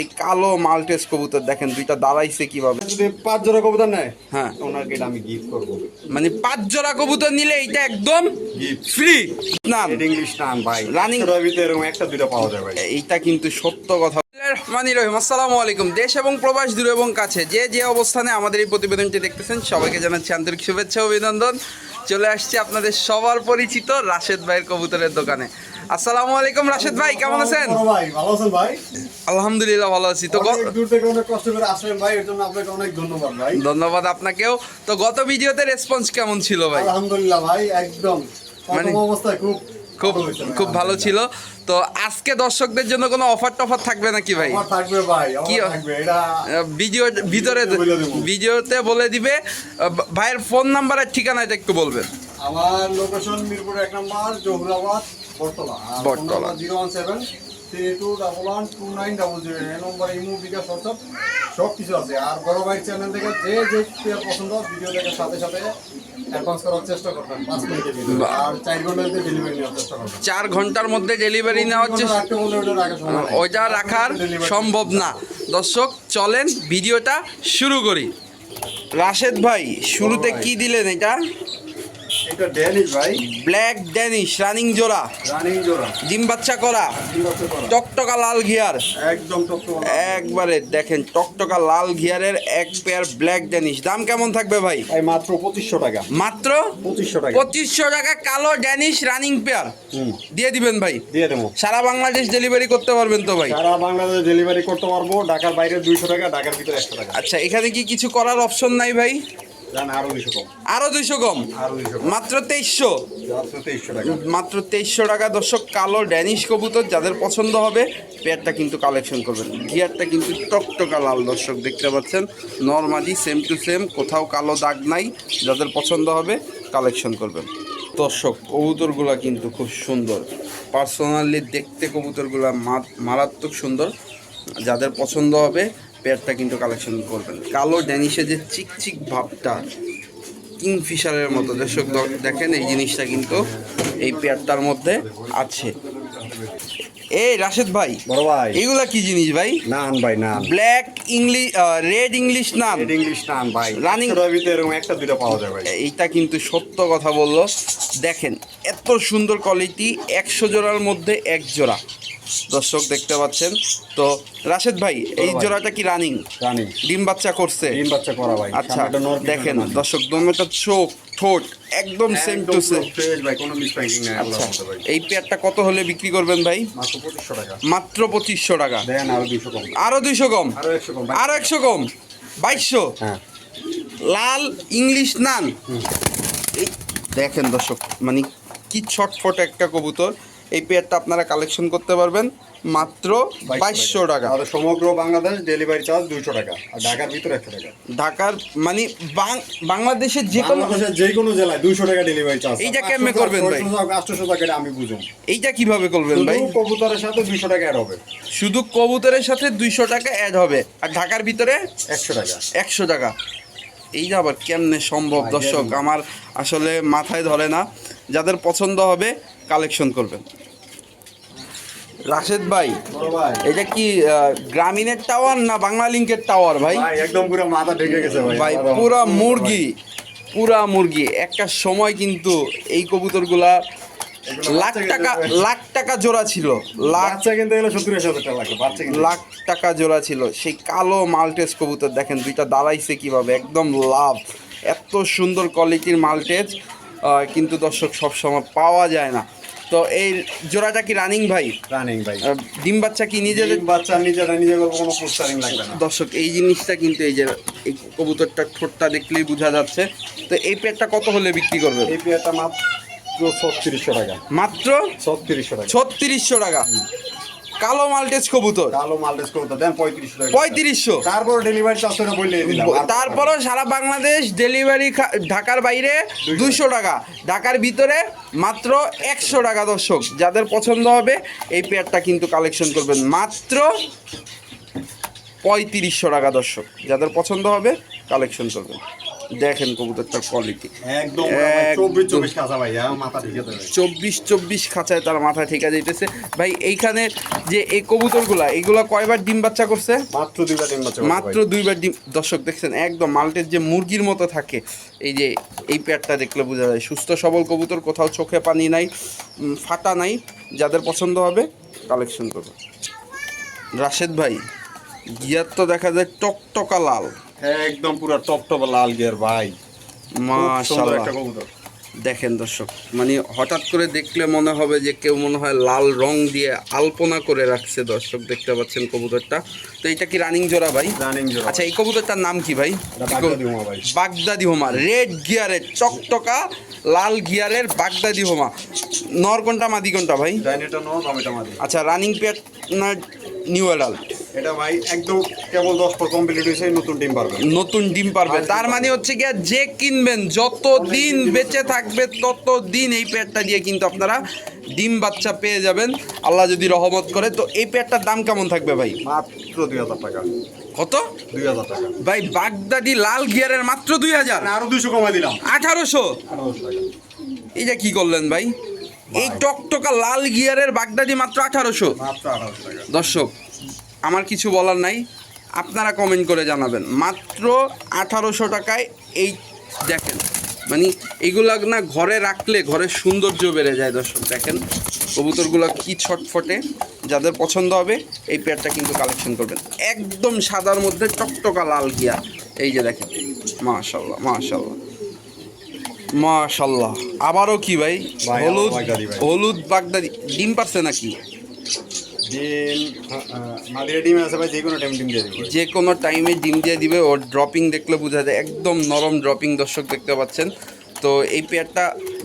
এই কালো মাল্টেস কবুতর দেখেন দুইটা দাঁড়াইছে কীভাবে? যদি পাঁচ জোড়া কবুতর নেয় হ্যাঁ। ওনাকে এটা আমি গিফট করব। মানে পাঁচ জোড়া কবুতর নিলে এটা একদম ফ্রি না। ইংলিশ নাম ভাই। রানিং ভিতরে এরকম একটা দুইটা পাওয়া যায় ভাই। এইটা কিন্তু সত্য কথা। রহমানি রহিম আসসালামু আলাইকুম। দেশ এবং প্রবাস দূর এবং কাছে যে যে অবস্থানে আমাদের এই প্রতিবেদনটি দেখতেছেন সবাইকে জানাচ্ছি আন্তরিক শুভেচ্ছা অভিনন্দন। চলে আসছি আপনাদের সবার পরিচিত রাশেদ ভাইয়ের কবুতরের দোকানে। আসসালামু আলাইকুম রাশেদ ভাই কেমন আছেন? ভাই ভালো আছেন ভাই? আলহামদুলিল্লাহ ভালো আছি। তো দূর থেকে অনেক কষ্ট করে আসলেন ভাই এর জন্য আপনাকে অনেক ধন্যবাদ ভাই। ধন্যবাদ আপনাকেও। তো গত ভিডিওতে রেসপন্স কেমন ছিল ভাই? আলহামদুলিল্লাহ ভাই একদম। মানে- অবস্থায় খুব খুব ভালো খুব ভালো ছিল। তো আজকে দর্শকদের জন্য কোনো অফার টফার থাকবে নাকি ভাই? থাকবে ভাই কি ভিডিও ভিতরে ভিডিওতে বলে দিবে। ভাইয়ের ফোন নাম্বার আর ঠিকানাটা একটু বলবেন। আমার লোকেশন মিরপুর এক নম্বর Jahurabad Battala. Battala. Zero one seven three two double one two nine double zero. এই নম্বর ইমো বিকাশ হোয়াটসঅ্যাপ সব কিছু আছে। আর বড় ভাই চ্যানেল থেকে যে যে পছন্দ ভিডিও দেখার সাথে সাথে অ্যাডভান্স করার চেষ্টা করবেন। পাঁচ মিনিটের ভিতরে আর চার ঘন্টাতে ডেলিভারি নেওয়ার চেষ্টা করবেন। চার ঘণ্টার মধ্যে ডেলিভারি নেওয়া হচ্ছে। ওইটা রাখার সম্ভব না। দর্শক চলেন ভিডিওটা শুরু করি। রাশেদ ভাই শুরুতে কি দিলেন এটা? এটা ড্যানিশ ভাই। ব্ল্যাক ড্যানিশ রানিং জোড়া। রানিং জোড়া। ডিম বাচ্চা করা। টকটকা লাল ঘিয়ার। একদম টকটক একবারে দেখেন টকটকা লাল ঘিয়ারের এক পেয়ার ব্ল্যাক ড্যানিশ দাম কেমন থাকবে ভাই? ভাই মাত্র পঁচিশশো টাকা। মাত্র পঁচিশশো টাকা। পঁচিশশো টাকা কালো ড্যানিশ রানিং পেয়ার দিয়ে দিবেন ভাই। দিয়ে দেবো। সারা বাংলাদেশ ডেলিভারি করতে পারবেন তো ভাই? সারা বাংলাদেশে ডেলিভারি করতে পারব। ঢাকার বাইরে দুইশো টাকা ঢাকার ভিতরে একশো টাকা। আচ্ছা এখানে কি কিছু করার অপশন নাই ভাই? আরও দুইশো কম। মাত্র তেইশশো? মাত্র তেইশশো টাকা। দর্শক কালো ড্যানিশ কবুতর যাদের পছন্দ হবে পেয়ারটা কিন্তু কালেকশন করবেন। গিয়ারটা কিন্তু টকটকা লাল দর্শক দেখতে পাচ্ছেন। নর্মালি সেম টু সেম কোথাও কালো দাগ নাই। যাদের পছন্দ হবে কালেকশন করবেন। দর্শক কবুতরগুলা কিন্তু খুব সুন্দর। পার্সোনালি দেখতে কবুতরগুলা মারাত্মক সুন্দর। যাদের পছন্দ হবে পেয়ারটা কিন্তু কালেকশন করবেন। কালো ড্যানিশে যে চিকচিক ভাবটা কিংফিশারের মতো দর্শক দেখেন এই জিনিসটা কিন্তু এই পেয়ারটার মধ্যে আছে। এই রাশেদ ভাই বড় ভাই। এগুলা কি জিনিস ভাই? নান ভাই nun. Black English red English নাম রেড ইংলিশ নান ভাই। রানিং ভিতরে এরকম একটা দুটো পাওয়া যায় ভাই। এইটা কিন্তু সত্য কথা বলল। দেখেন এত সুন্দর কোয়ালিটি একশো জোড়ার মধ্যে এক জোড়া। দর্শক দেখতে পাচ্ছেন। তো রাশেদ ভাই এই। জোড়াটা কি রানিং রানিং ডিম বাচ্চা করছে। ডিম বাচ্চা করা ভাই। আচ্ছা দেখেন দর্শক দোনোটা চোখ ঠোঁট একদম সেম টু সেম ভাই কোনো মিস প্যাকিং নাই আল্লাহ আচ্ছা ভাই। এই পেয়ারটা কত হলে বিক্রি করবেন ভাই? মাত্র পঁচিশশো টাকা। মাত্র পঁচিশশো টাকা। দেন আরও দুইশো কম। আরও দুইশো কম? আরও একশো কম আরও একশো কম? বাইশশো? হ্যাঁ। লাল ইংলিশ নান? দেখেন দর্শক মানে কি ছটফট একটা কবুতর। এই পেয়ারটা আপনারা কালেকশন করতে পারবেন মাত্র বাইশশো টাকা। আর সমগ্র বাংলাদেশ ডেলিভারি চার্জ দুইশো টাকা। আর ঢাকার ভিতরে একশো টাকা। ঢাকার মানে বাংলাদেশের যে কোনো যে কোনো জেলায় দুইশো টাকা ডেলিভারি চার্জ এইটা কেমনে করবেন ভাই? আটশো টাকাটা আমি বুঝুন। এইটা কীভাবে করবেন ভাই? কবুতরের সাথে দুইশো টাকা অ্যাড হবে। শুধু কবুতরের সাথে দুইশো টাকা অ্যাড হবে। আর ঢাকার ভিতরে একশো টাকা। একশো টাকা। এইটা আবার কেমনে সম্ভব দর্শক? আমার আসলে মাথায় ধরে না। যাদের পছন্দ হবে কালেকশন করবেন। রাশেদ ভাই এটা কি গ্রামীণের টাওয়ার না বাংলা লিঙ্কের টাওয়ার ভাই? ভাই একদম পুরো মাথা ঢেকে গেছে ভাই। ভাই পুরা মুরগি পুরা মুরগি। একটা সময় কিন্তু এই কবুতরগুলা লাখ টাকা লাখ টাকা জোড়া ছিল। লাখ কিনতে লাখ টাকা জোড়া ছিল। সেই কালো মাল্টেজ কবুতর দেখেন দুইটা দাঁড়াইছে কীভাবে একদম লাভ। এত সুন্দর কোয়ালিটির মাল্টেজ কিন্তু দর্শক সবসময় পাওয়া যায় না। তো এই জোড়াটা কি রানিং ভাই? রানিং ভাই। ডিম বাচ্চা কি নিজেদের? বাচ্চা নিজেরা নিজে করব কোনো পোস্টারিং লাগবে না। দর্শক এই জিনিসটা কিন্তু এই যে এই কবুতরটা ঠোঁটটা দেখলেই বোঝা যাচ্ছে। তো এই পেটটা কত হলে বিক্রি করবে এই পেয়ারটা মাত্র ছত্রিশশো টাকা। মাত্র ছত্রিশশো টাকা। ছত্রিশশো টাকা। কালো মাল্টেজ কবুতর। কালো মালটেস করতে দেন পঁয়ত্রিশশো টাকা। পঁয়ত্রিশশো। তারপর ডেলিভারি চার্জ ওটা বললে দিলাম। তারপরও সারা বাংলাদেশ ডেলিভারি ঢাকার বাইরে দুইশো টাকা। ঢাকার ভিতরে মাত্র একশো টাকা দর্শক। যাদের পছন্দ হবে এই পেয়ারটা কিন্তু কালেকশন করবেন। মাত্র পঁয়ত্রিশশো টাকা দর্শক। যাদের পছন্দ হবে কালেকশন করবেন। দেখেন কবুতরটার কোয়ালিটি একদম। চব্বিশ চব্বিশ মাথা খাঁচায় তার মাথায় ঠেকা যাইতেছে ভাই এইখানে যে এই কবুতরগুলা এগুলা কয়বার ডিম বাচ্চা করছে? মাত্র দুইবার ডিম বাচ্চা মাত্র দুইবার ডিম দর্শক দেখছেন একদম মাল্টের যে মুরগির মতো থাকে এই যে এই পেয়ারটা দেখলে বোঝা যায়। সুস্থ সবল কবুতর কোথাও চোখে পানি নাই ফাটা নাই। যাদের পছন্দ হবে কালেকশন করবে। রাশেদ ভাই গিয়ার তো দেখা যায় টকটকা লাল। একদম পুরো টপ টপ লাল গিয়ার ভাই। মাশাআল্লাহ। একটা কবুতর। দেখেন দর্শক মানে হঠাৎ করে দেখলে মনে হবে যে কেউ মনে হয় লাল রং দিয়ে আলপনা করে রাখছে দর্শক দেখতে পাচ্ছেন কবুতরটা। তো এটা কি রানিং জোড়া ভাই? রানিং জোড়া। আচ্ছা এই কবুতরটার নাম কি ভাই? বাগদাদি হোমা রেড গিয়ারের চকটকা লাল গিয়ারের বাগদাদি হোমা। নর কোনটা মাদি কোনটা ভাই? আচ্ছা রানিং পেয়ার না নিউ অ্যাডাল্ট এটা ভাই একদম কেবল দশ পর কমপ্লিট হয়েছে নতুন ডিম পারবে নতুন ডিম পারবে তার মানে হচ্ছে গিয়া যে কিনবেন যত দিন বেঁচে থাকবে তত দিন এই পেয়ারটা দিয়ে কিন্তু আপনারা ডিম বাচ্চা পেয়ে যাবেন। আল্লাহ যদি রহমত করে তো এই পেয়ারটার দাম কেমন থাকবে ভাই? মাত্র দুই হাজার টাকা। কত? দুই হাজার টাকা। ভাই বাগদাদি লাল গিয়ারের মাত্র দুই হাজার। আরও দুইশো কমাই দিলাম। আঠারোশো? টাকা। এইটা কি করলেন ভাই? এই টকটকা লাল গিয়ারের বাগদাদি মাত্র আঠারোশো। দর্শক আমার কিছু বলার নাই আপনারা কমেন্ট করে জানাবেন। মাত্র আঠারোশো টাকায় এই দেখেন মানে এগুলা না ঘরে রাখলে ঘরের সৌন্দর্য বেড়ে যায় দর্শক দেখেন। কবুতরগুলো কি ছটফটে যাদের পছন্দ হবে এই পেয়ারটা কিন্তু কালেকশন করবেন। একদম সাদার মধ্যে টকটকা লাল গিয়া এই যে দেখেন মাশাল্লাহ মাশাল্লাহ মাশাল্লাহ আবারও কি ভাই? হলুদ। হলুদ বাগদাদি ডিম পারছে নাকি? ডিম মাদিরা ডিম আছে ভাই যে কোনো টাইম ডিম দিয়ে দিবে। যে কোনো টাইমে ডিম দিয়ে দিবে ওর ড্রপিং দেখলে বোঝা যায় একদম নরম ড্রপিং দর্শক দেখতে পাচ্ছেন। তো এই পেয়ারটা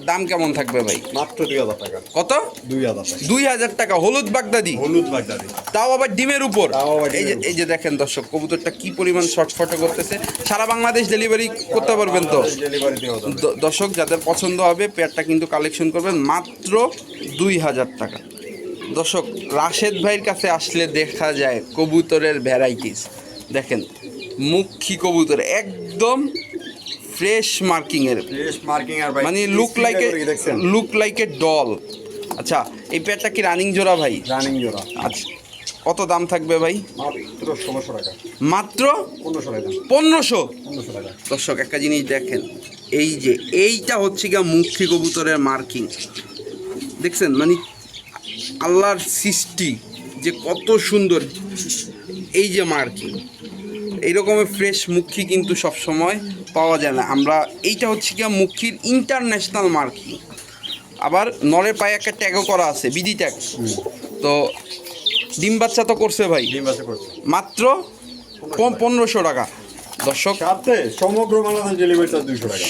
দাম কেমন থাকবে ভাই? মাত্র দুই হাজার টাকা। কত? দুই হাজার টাকা। দুই হাজার টাকা হলুদ বাগদাদি। হলুদ বাগদাদি। তাও আবার ডিমের উপর। এই যে এই যে দেখেন দর্শক কবুতরটা কি পরিমাণ শর্টফটে করতেছে। সারা বাংলাদেশ ডেলিভারি করতে পারবেন তো? দর্শক যাদের পছন্দ হবে পেয়ারটা কিন্তু কালেকশন করবেন মাত্র দুই হাজার টাকা। দর্শক রাশেদ ভাইয়ের কাছে আসলে দেখা যায় কবুতরের ভ্যারাইটিস দেখেন মুখী কবুতর একদম ফ্রেশ মার্কিংয়ের ফ্রেশ মার্কিং আর ভাই মানে look like look like a doll আচ্ছা এই পেয়ারটা কি রানিং জোড়া ভাই? রানিং জোড়া। আচ্ছা কত দাম থাকবে ভাই? মাত্র ষোলোশো টাকা। মাত্র পনেরোশো টাকা। পনেরোশো? টাকা। দর্শক একটা জিনিস দেখেন এই যে এইটা হচ্ছে গিয়া মুখী কবুতরের মার্কিং দেখছেন মানে আল্লাহর সৃষ্টি যে কত সুন্দর। এই যে মার্কিং। এইরকমের ফ্রেশ মুখী কিন্তু সব সময় পাওয়া যায় না। আমরা এইটা হচ্ছে গিয়া মুখির ইন্টারন্যাশনাল মার্কিং। আবার নরের পায়ে একটা ট্যাগও করা আছে বিডি ট্যাগ তো ডিম বাচ্চা তো করছে ভাই? ডিম আছে করছে। মাত্র পনেরোশো টাকা। দর্শক সাথে সমগ্র বাংলাদেশ ডেলিভারি চার্জ দুইশো টাকা।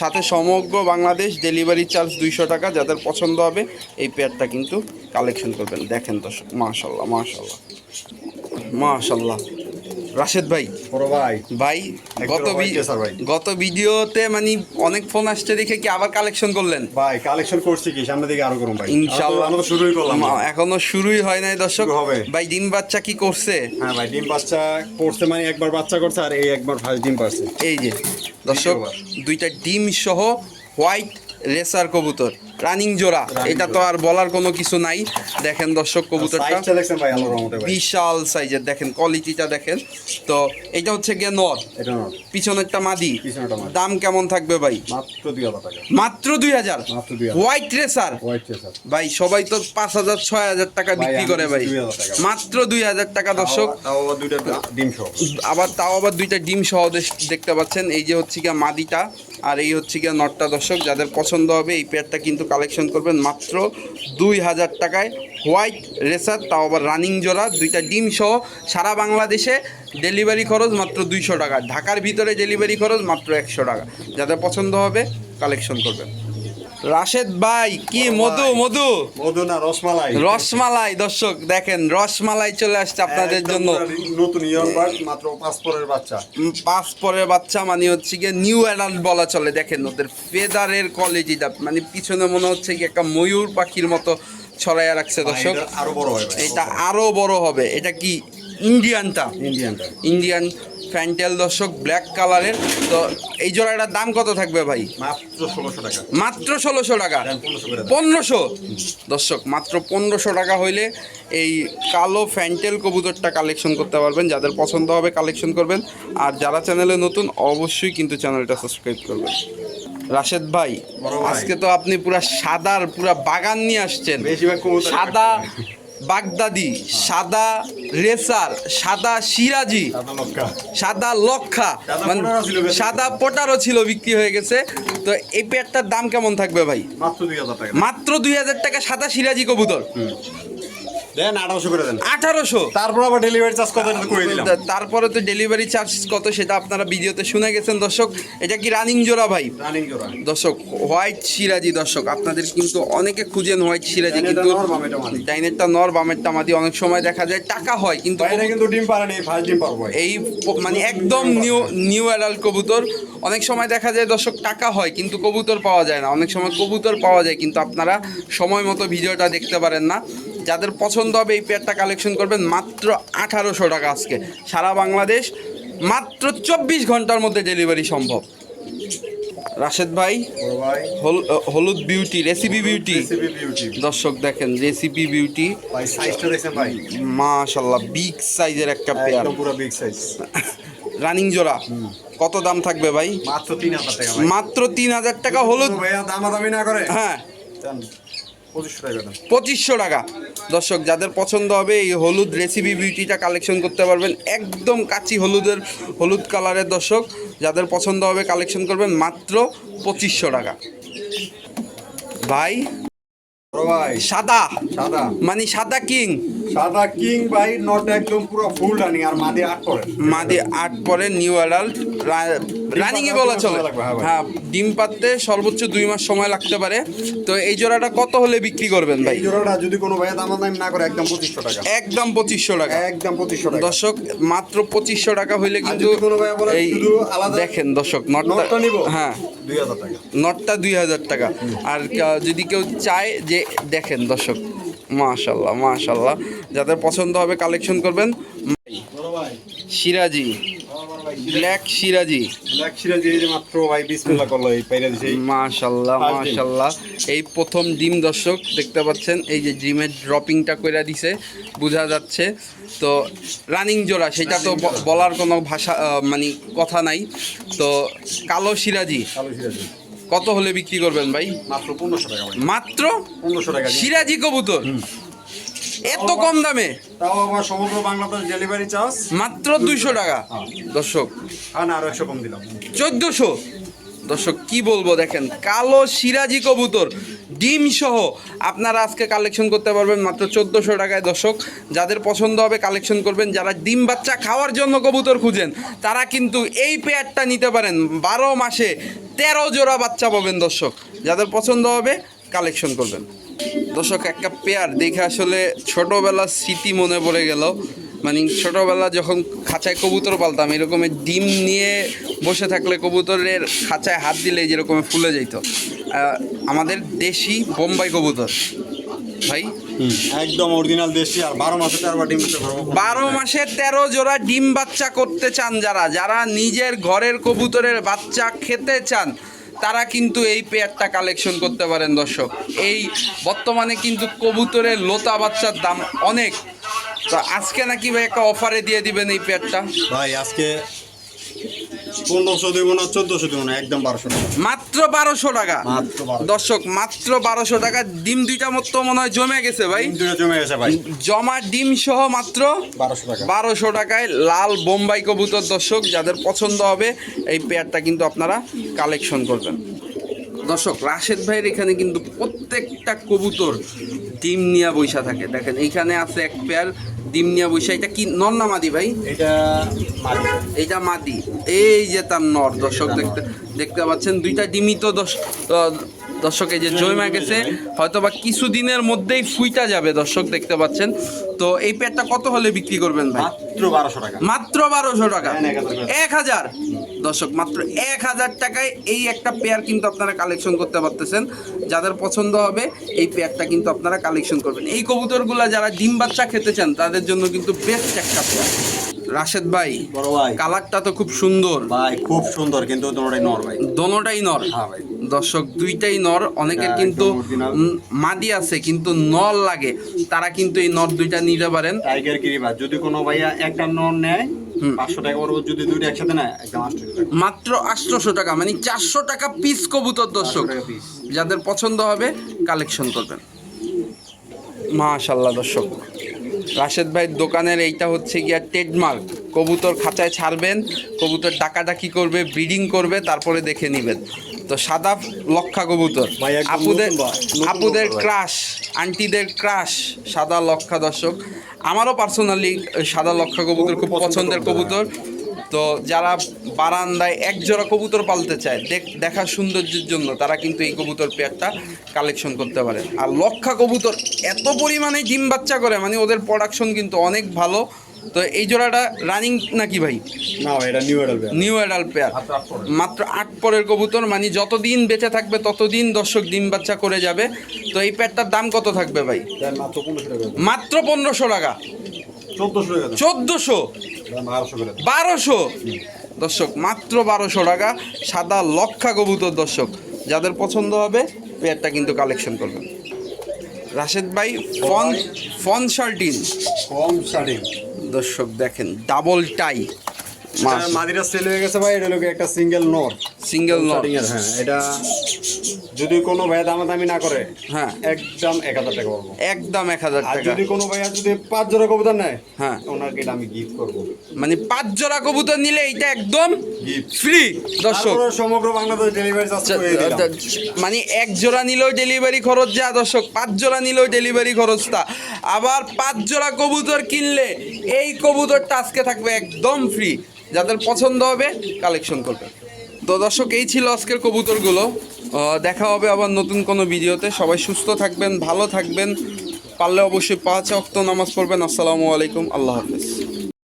সাথে সমগ্র বাংলাদেশ ডেলিভারি চার্জ দুইশো টাকা যাদের পছন্দ হবে এই পেয়ারটা কিন্তু কালেকশন করবেন। দেখেন দর্শক মাশাল্লাহ মাশাল্লাহ। মাশাল্লাহ। রাশেদ ভাই। ভাই। ভাই গত। গত ভিডিওতে মানে অনেক ফোন আসছে দেখে কি আবার কালেকশন করলেন? ভাই কালেকশন করছি কি? সামনে দিকে আরও করুন ভাই। ইনশাল্লাহ। আমরা তো শুরুই করলাম এখনও শুরুই হয় নাই দর্শক। হবে। ভাই ডিম বাচ্চা কি করছে? হ্যাঁ ভাই ডিম বাচ্চা করছে মানে একবার বাচ্চা করছে আর এই একবার ফার্স্ট ডিম পারছে। এই যে দর্শক। দুইটা ডিম সহ হোয়াইট রেসার কবুতর। রানিং জোড়া। এটা তো আর বলার কোনো কিছু নাই। দেখেন দর্শক কবুতরটা। বিশাল সাইজের দেখেন কোয়ালিটিটা দেখেন। তো এটা হচ্ছে গিয়ে নর পিছনেরটা মাদি। দাম কেমন থাকবে ভাই? মাত্র দুই হাজার টাকা। মাত্র দুই হাজার? মাত্র 2000 হোয়াইট রেসার ভাই সবাই তো পাঁচ হাজার ছয় হাজার টাকা বিক্রি করে ভাই। মাত্র দুই হাজার টাকা দর্শক। আবার তাও আবার দুইটা ডিম সহ। দেখতে পাচ্ছেন। এই যে হচ্ছে গিয়া মাদিটা আর এই হচ্ছে গিয়া নটটা দর্শক। যাদের পছন্দ হবে এই পেয়ারটা কিন্তু কালেকশন করবেন মাত্র দুই হাজার টাকায়। হোয়াইট রেসার তাও আবার রানিং জোড়া, দুইটা ডিম সহ সারা বাংলাদেশে ডেলিভারি খরচ মাত্র দুইশো টাকা। ঢাকার ভিতরে ডেলিভারি খরচ মাত্র একশো টাকা। যাদের পছন্দ হবে কালেকশন করবেন। রাশেদ ভাই কি মধু মধু? মধু না রসমালাই। রসমালাই দর্শক দেখেন রসমালাই চলে আসছে আপনাদের জন্য। নতুন ইয়ং মাত্র পাঁচ পরের বাচ্চা। পাঁচ পরের বাচ্চা মানে হচ্ছে গিয়ে নিউ অ্যাডাল্ট বলা চলে। দেখেন ওদের ফেদারের কোয়ালিটিটা মানে পিছনে মনে হচ্ছে কি একটা ময়ূর পাখির মতো ছড়াইয়া রাখছে দর্শক। আরও বড় ভাই এটা আরও বড় হবে। এটা কি ইন্ডিয়ানটা ইন্ডিয়ানটা ইন্ডিয়ান ফ্যান্টেল দর্শক ব্ল্যাক কালারের তো এই জোড়াটার দাম কত থাকবে ভাই? মাত্র ষোলোশো টাকা। মাত্র ষোলোশো টাকা। দেন, 1500 করে দেন। পনেরোশো? দর্শক মাত্র পনেরোশো টাকা হইলে এই কালো ফ্যান্টেল কবুতরটা কালেকশন করতে পারবেন। যাদের পছন্দ হবে কালেকশন করবেন। আর যারা চ্যানেলে নতুন অবশ্যই কিন্তু চ্যানেলটা সাবস্ক্রাইব করবেন। রাশেদ ভাই আজকে তো আপনি পুরা সাদার পুরা বাগান নিয়ে আসছেন। বেশিরভাগ সাদা বাগদাদি সাদা রেসার সাদা সিরাজি সাদা লক্ষা মানে। সাদা পটারও ছিল বিক্রি হয়ে গেছে। তো এই পেয়ারটার দাম কেমন থাকবে ভাই? মাত্র দুই হাজার টাকা। মাত্র দুই হাজার টাকা সাদা সিরাজি কবুতর। দেন করে তারপর আবার ডেলিভারি চার্জ কত এটা তো করে দিলাম তারপরে তো ডেলিভারি চার্জ কত সেটা আপনারা ভিডিওতে শুনে গেছেন দর্শক। এটা কি রানিং জোড়া ভাই? রানিং জোড়া। দর্শক হোয়াইট সিরাজি দর্শক আপনাদের কিন্তু অনেকে খুঁজেন হোয়াইট সিরাজি কিন্তু মাদি। নর বামেরটা মাদি অনেক সময় দেখা যায় টাকা হয় কিন্তু বাইরে কিন্তু ডিম পারেনি ফার্স্ট ডিম পারব এই মানে একদম নিউ নিউ অ্যাডাল্ট কবুতর। অনেক সময় দেখা যায় দর্শক টাকা হয় কিন্তু কবুতর পাওয়া যায় না। অনেক সময় কবুতর পাওয়া যায় কিন্তু আপনারা সময় মতো ভিডিওটা দেখতে পারেন না। যাদের পছন্দ হবে এই পেয়ারটা কালেকশন করবেন মাত্র আঠারোশো টাকা আজকে। সারা বাংলাদেশ মাত্র চব্বিশ ঘণ্টার মধ্যে ডেলিভারি সম্ভব। রাশেদ ভাই হলুদ বিউটি রেসিপি বিউটি বিউটি দর্শক দেখেন রেসিপি বিউটি মাশাল্লাহ বিগ সাইজের একটা পেয়ার। পুরো বিগ সাইজ রানিং জোড়া। কত দাম থাকবে ভাই? মাত্র তিন হাজার টাকা মাত্র তিন হাজার টাকা হলুদ। দামাদামি না করে? হ্যাঁ। পঁচিশশো টাকা পঁচিশশো টাকা। দর্শক যাদের পছন্দ হবে এই হলুদ রেসিপি বিউটিটা কালেকশন করতে পারবেন। একদম কাচি হলুদের হলুদ কালারের দর্শক যাদের পছন্দ হবে কালেকশন করবেন মাত্র পঁচিশশো টাকা। ভাই ভাই। সাদা। সাদা। মানে সাদা কিং। সাদা কিং ভাই নট একদম পুরো ফুল রানিং আর মাদি আট করে মাদি আট পরে নিউ অ্যাডাল্ট রানিং এ বলা চলে। হ্যাঁ হ্যাঁ ডিম পাততে সর্বোচ্চ দুই মাস সময় লাগতে পারে। তো এই জোড়াটা কত হলে বিক্রি করবেন ভাই? জোড়াটা যদি কোনো ভাইয়া দামাদামি না করে একদম পঁচিশশো টাকা। একদম পঁচিশশো টাকা। একদম পঁচিশশো টাকা। দর্শক মাত্র পঁচিশশো টাকা হইলে কিন্তু এই দেখেন দর্শক নটটা হ্যাঁ। নটটা দুই হাজার টাকা। আর যদি কেউ চায় যে দেখেন দর্শক মাশাল্লাহ মাশাল্লাহ। যাদের পছন্দ হবে কালেকশন করবেন। সিরাজি ব্ল্যাক সিরাজি। ব্ল্যাক সিরাজ এই যে মাত্র ভাই বিসমিল্লাহ করল এই পাইরা দিছে। মাশাল্লাহ মাশাল্লাহ। এই প্রথম ডিম দর্শক দেখতে পাচ্ছেন এই যে ডিমের ড্রপিংটা কইরা দিছে বোঝা যাচ্ছে। তো রানিং জোড়া সেটা তো বলার কোনো ভাষা মানে কথা নাই। তো কালো সিরাজি। কালো সিরাজ। কত হলে বিক্রি করবেন ভাই? মাত্র পনেরোশো টাকা মাত্র? পনেরোশো টাকা। সিরাজি কবুতর? এত কম দামে? তাও আবার সমগ্র বাংলাদেশ ডেলিভারি চার্জ মাত্র দুইশো টাকা। দর্শক। আর না আরও একশো কম দিলাম। চোদ্দোশো? দর্শক কি বলব দেখেন কালো সিরাজি কবুতর। ডিম সহ আপনারা আজকে কালেকশন করতে পারবেন মাত্র চোদ্দোশো টাকায় দর্শক। যাদের পছন্দ হবে কালেকশন করবেন, যারা ডিম বাচ্চা খাওয়ার জন্য কবুতর খুঁজেন, তারা কিন্তু এই পেয়ারটা নিতে পারেন। বারো মাসে তেরো জোড়া বাচ্চা পাবেন দর্শক। যাদের পছন্দ হবে কালেকশন করবেন। দর্শক, একটা পেয়ার দেখে আসলে ছোটোবেলার স্মৃতি মনে পড়ে গেল। মানে ছোটোবেলা যখন খাঁচায় কবুতর পালতাম এরকমের ডিম নিয়ে বসে থাকলে কবুতরের খাঁচায় হাত দিলে যেরকম ফুলে যেত আমাদের দেশি বোম্বাই কবুতর। ভাই? একদম অরিজিনাল দেশি আর বারো মাসে চারবার ডিম বারো মাসে তেরো জোড়া ডিম বাচ্চা করতে চান যারা যারা নিজের ঘরের কবুতরের বাচ্চা খেতে চান তারা কিন্তু এই পেয়ারটা কালেকশন করতে পারেন দর্শক। এই বর্তমানে কিন্তু কবুতরের লোতা বাচ্চার দাম অনেক। তো আজকে নাকি ভাই একটা অফারে দিয়ে দিবেন এই পেয়ারটা ভাই আজকে পনেরোশো দিব না চোদ্দশো দিব না একদম বারোশো টাকা মাত্র বারোশো টাকা? দর্শক মাত্র বারোশো টাকা ডিম দুইটা মতো মনে হয় জমে গেছে ভাই। জমে গেছে ভাই। জমা ডিম সহ মাত্র বারোশো টাকা। বারোশো টাকায় লাল বোম্বাই কবুতর দর্শক যাদের পছন্দ হবে এই পেয়ারটা কিন্তু আপনারা কালেকশন করবেন। দর্শক রাশেদ ভাইয়ের এখানে কিন্তু প্রত্যেকটা কবুতর ডিম নিয়ে বৈশা থাকে। দেখেন এইখানে আছে এক পেয়ার ডিম নিয়ে বৈশা এটা কি নর না মাদি ভাই? এটা মাদি। এই যে তার নর দর্শক দেখতে দেখতে পাচ্ছেন দুইটা ডিমই তো দশ দর্শক এই যে জয়মা গেছে হয়তো বা কিছুদিনের মধ্যেই ফুইটা যাবে দর্শক দেখতে পাচ্ছেন। তো এই পেটটা কত হলে বিক্রি করবেন ভাই? মাত্র বারোশো টাকা। মাত্র বারোশো টাকা। হ্যাঁ, এক হাজার। দর্শক মাত্র এক হাজার টাকায় এই একটা পেয়ার কিন্তু আপনারা কালেকশন করতে পারতেছেন। যাদের পছন্দ হবে এই পেয়ারটা কিন্তু আপনারা কালেকশন করবেন। এই কবুতরগুলা যারা ডিম বাচ্চা খেতে চান তাদের জন্য কিন্তু বেস্ট একটা পেয়ার রাশেদ ভাই বড় ভাই। কালারটা তো খুব সুন্দর। ভাই খুব সুন্দর কিন্তু দুটোটাই নর ভাই। দোনোটাই নর। হ্যাঁ ভাই। দর্শক দুইটাই নর। অনেকের হ্যাঁ, কিন্তু মাদি আছে কিন্তু নর লাগে। তারা কিন্তু এই নর দুইটা নিতে পারেন। টাইগার গিরিবা যদি কোনো ভাইয়া একটা নর নেয় পাঁচশো টাকা পড়ব যদি দুইটা একসাথে নেয় একদম আটশো টাকা মাত্র আটশোশো টাকা মানে চারশো টাকা পিস কবুতর দর্শক। যাদের পছন্দ হবে কালেকশন করবেন। মাশাল্লাহ দর্শক। রাশেদ ভাইয়ের দোকানের এইটা হচ্ছে গিয়া ট্রেডমার্ক কবুতর খাঁচায় ছাড়বেন কবুতর ডাকাডাকি করবে ব্রিডিং করবে তারপরে দেখে নেবেন। তো সাদা লক্ষা কবুতর। আপুদের আপুদের ক্রাশ আন্টিদের ক্রাশ সাদা লক্ষা দর্শক। আমারও পার্সোনালি সাদা লক্ষা কবুতর খুব পছন্দের কবুতর, তো যারা বারান্দায় এক জোড়া কবুতর পালতে চায় দেখ- দেখার সৌন্দর্যের জন্য তারা কিন্তু এই কবুতর পেয়ারটা কালেকশন করতে পারে। আর লক্ষা কবুতর এত পরিমাণে ডিম বাচ্চা করে মানে ওদের প্রোডাকশন কিন্তু অনেক ভালো। তো এই জোড়াটা রানিং নাকি ভাই? না ভাই এটা নিউ এডাল নিউ অ্যাডাল পেয়ার মাত্র আট পরে। মাত্র আট পরের কবুতর মানে যতদিন বেঁচে থাকবে ততদিন দর্শক ডিম বাচ্চা করে যাবে। তো এই পেয়ারটার দাম কত থাকবে ভাই? মাত্র পনেরোশো টাকা। চোদ্দশো বারোশো দর্শক মাত্র বারোশো টাকা। সাদা লক্ষা কবুতর দর্শক। যাদের পছন্দ হবে পেয়ারটা কিন্তু কালেকশন করবেন। রাশেদ ভাই ফন ফন শার্টিন। কম স্টার্টিং দর্শক দেখেন ডাবল টাই মাদিরা সেল হয়ে গেছে ভাই এটা লোকে একটা সিঙ্গেল নর। সিঙ্গেল নট হ্যাঁ এটা যদি কোনো ভাইয়া দামাদামি না করে হ্যাঁ। একদম এক হাজার টাকা পাবো। একদম এক হাজার টাকা। যদি কোনো ভাইয়া যদি পাঁচ জোড়া কবুতর নেয় হ্যাঁ। ওনাকে এটা আমি গিফট করব। মানে পাঁচ জোড়া কবুতর নিলে এইটা একদম ফ্রি দর্শক। সমগ্র বাংলাদেশ ডেলিভারি করে দিলাম। মানে এক জোড়া নিলেও ডেলিভারি খরচ যা দর্শক পাঁচ জোড়া নিলেও ডেলিভারি খরচটা আবার পাঁচ জোড়া কবুতর কিনলে এই কবুতরটা আজকে থাকবে একদম ফ্রি যাদের পছন্দ হবে কালেকশন করবে। তো দর্শক এই ছিল আজকের কবুতরগুলো। দেখা হবে আবার নতুন কোনো ভিডিওতে। সবাই সুস্থ থাকবেন, ভালো থাকবেন। পারলে অবশ্যই পাঁচ অক্ত নামাজ পড়বেন। আসসালামু আলাইকুম। আল্লাহ হাফেজ।